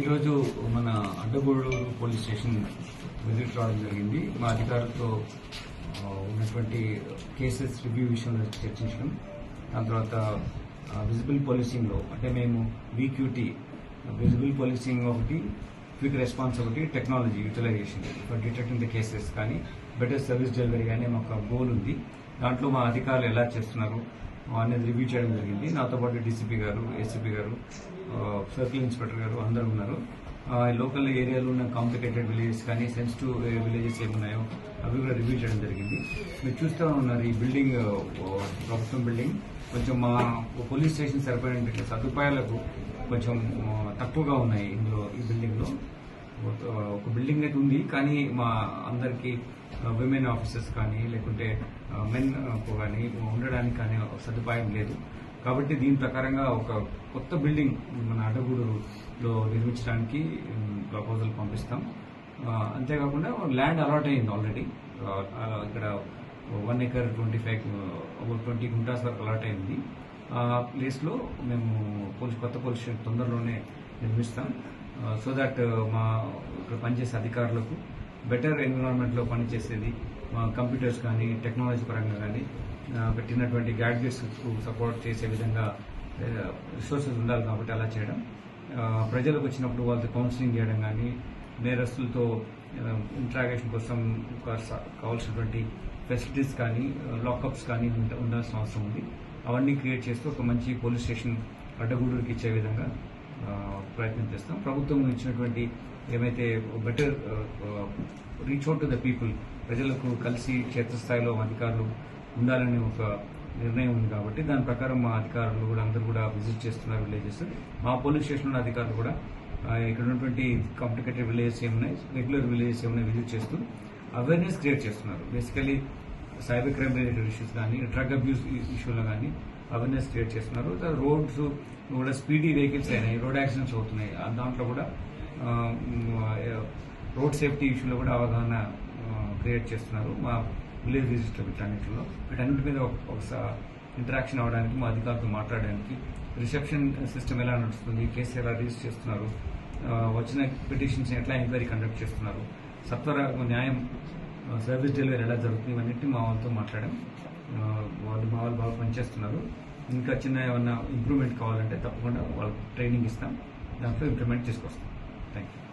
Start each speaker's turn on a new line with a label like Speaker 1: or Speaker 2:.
Speaker 1: ఈరోజు మన Addagudur police station visit రావడం జరిగింది. మా అధికారులతో ఉన్నటువంటి కేసెస్ రివ్యూ విషయంలో చర్చించడం. దాని తర్వాత విజిబుల్ పోలీసింగ్లో అంటే మేము వీక్యూటీ విజిబుల్ పోలీసింగ్ ఒకటి క్విక్ రెస్పాన్స్ ఒకటి technology utilization for detecting the cases కానీ బెటర్ సర్వీస్ డెలివరీ కానీ మాకు గోల్ ఉంది. దాంట్లో మా అధికారులు ఎలా చేస్తున్నారు? అనేది రివ్యూ చేయడం జరిగింది. నాతో పాటు డీసీపీ గారు ఏసీపీ గారు సర్కిల్ ఇన్స్పెక్టర్ గారు అందరూ ఉన్నారు. ఆ, లోకల్ ఏరియాలో ఉన్న కాంప్లికేటెడ్ విలేజెస్ కానీ సెన్సిటివ్ విలేజెస్ ఏమున్నాయో అవి కూడా రివ్యూ చేయడం జరిగింది. మీరు చూస్తూ ఉన్నారు ఈ బిల్డింగ్ ప్రభుత్వం బిల్డింగ్. కొంచెం మా పోలీస్ స్టేషన్ సరిపడిన సదుపాయాలకు కొంచెం తక్కువగా ఉన్నాయి ఇందులో ఈ బిల్డింగ్లో. బిల్డింగ్ అయితే ఉంది కానీ మా అందరికి విమెన్ ఆఫీసర్స్ కానీ లేకుంటే మెన్ కానీ ఉండడానికి కానీ సదుపాయం లేదు. కాబట్టి దీని ప్రకారంగా ఒక కొత్త బిల్డింగ్ మన అడ్డగూడులో నిర్మించడానికి ప్రపోజల్ పంపిస్తాం. అంతేకాకుండా ల్యాండ్ అలాట్ అయింది ఆల్రెడీ ఇక్కడ one acre twenty five twenty guntas వరకు అలాట్ అయింది. ఆ ప్లేస్లో మేము పోలీస్ కొత్త పోలీస్ స్టేషన్ తొందరలోనే నిర్మిస్తాం. సో దట్ uh, మా ఇక్కడ పనిచేసే అధికారులకు బెటర్ ఎన్విరాన్మెంట్లో పనిచేసేది మా కంప్యూటర్స్ కానీ టెక్నాలజీ పరంగా కానీ పెట్టినటువంటి గ్యాడ్జెట్స్ సపోర్ట్ చేసే విధంగా రిసోర్సెస్ ఉండాలి కాబట్టి అలా చేయడం. ప్రజలకు వచ్చినప్పుడు వాళ్ళతో కౌన్సిలింగ్ చేయడం కానీ నేరస్తులతో ఇంట్రాగేషన్ కోసం కావాల్సినటువంటి ఫెసిలిటీస్ కానీ లాకప్స్ కానీ ఉండాల్సిన అవసరం ఉంది. అవన్నీ క్రియేట్ చేస్తూ ఒక మంచి పోలీస్ స్టేషన్ అడ్డగూడూరుకి ఇచ్చే విధంగా ప్రయత్నం చేస్తాం. ప్రభుత్వం ఇచ్చినటువంటి ఏమైతే better reach out to the people ప్రజలకు కలిసి క్షేత్రస్థాయిలో అధికారులు ఉండాలని ఒక నిర్ణయం ఉంది కాబట్టి దాని ప్రకారం మా అధికారులు కూడా అందరూ కూడా విజిట్ చేస్తున్నారు విలేజెస్ మా పోలీస్ స్టేషన్ అధికారులు కూడా ఇక్కడ ఉన్నటువంటి కాంప్లికేటెడ్ విలేజెస్ ఏమున్నాయి రెగ్యులర్ విలేజెస్ ఏమైనా విజిట్ చేస్తూ అవేర్నెస్ క్రియేట్ చేస్తున్నారు. Basically cyber crime related issues కానీ డ్రగ్ అబ్యూస్ ఇష్యూలో కానీ అవేర్నెస్ క్రియేట్ చేస్తున్నారు. రోడ్స్ కూడా స్పీడీ వెహికల్స్ అయినాయి రోడ్ యాక్సిడెంట్స్ అవుతున్నాయి. దాంట్లో కూడా రోడ్ సేఫ్టీ ఇష్యూలో కూడా అవగాహన క్రియేట్ చేస్తున్నారు. మా విలేజ్ విజిట్ వీటన్నిటిలో వీటన్నిటి మీద ఒక- ఒకసారి ఇంటరాక్షన్ అవ్వడానికి మా అధికారులతో మాట్లాడడానికి రిసెప్షన్ సిస్టమ్ ఎలా నడుస్తుంది కేసు ఎలా రిజిస్టర్ చేస్తున్నారు వచ్చిన పిటిషన్స్ ఎట్లా ఎంక్వైరీ కండక్ట్ చేస్తున్నారు సత్వర న్యాయం సర్వీస్ డెలివరీ ఎలా జరుగుతుంది ఇవన్నిటి మా వాళ్ళతో మాట్లాడాం. వాళ్ళు మా వాళ్ళు బాగా పనిచేస్తున్నారు. ఇంకా చిన్న ఏమన్నా ఇంప్రూవ్మెంట్ కావాలంటే తప్పకుండా వాళ్ళకి ట్రైనింగ్ ఇస్తాం. దాంట్లో ఇంప్రూవ్మెంట్ తీసుకొస్తాం. Thank you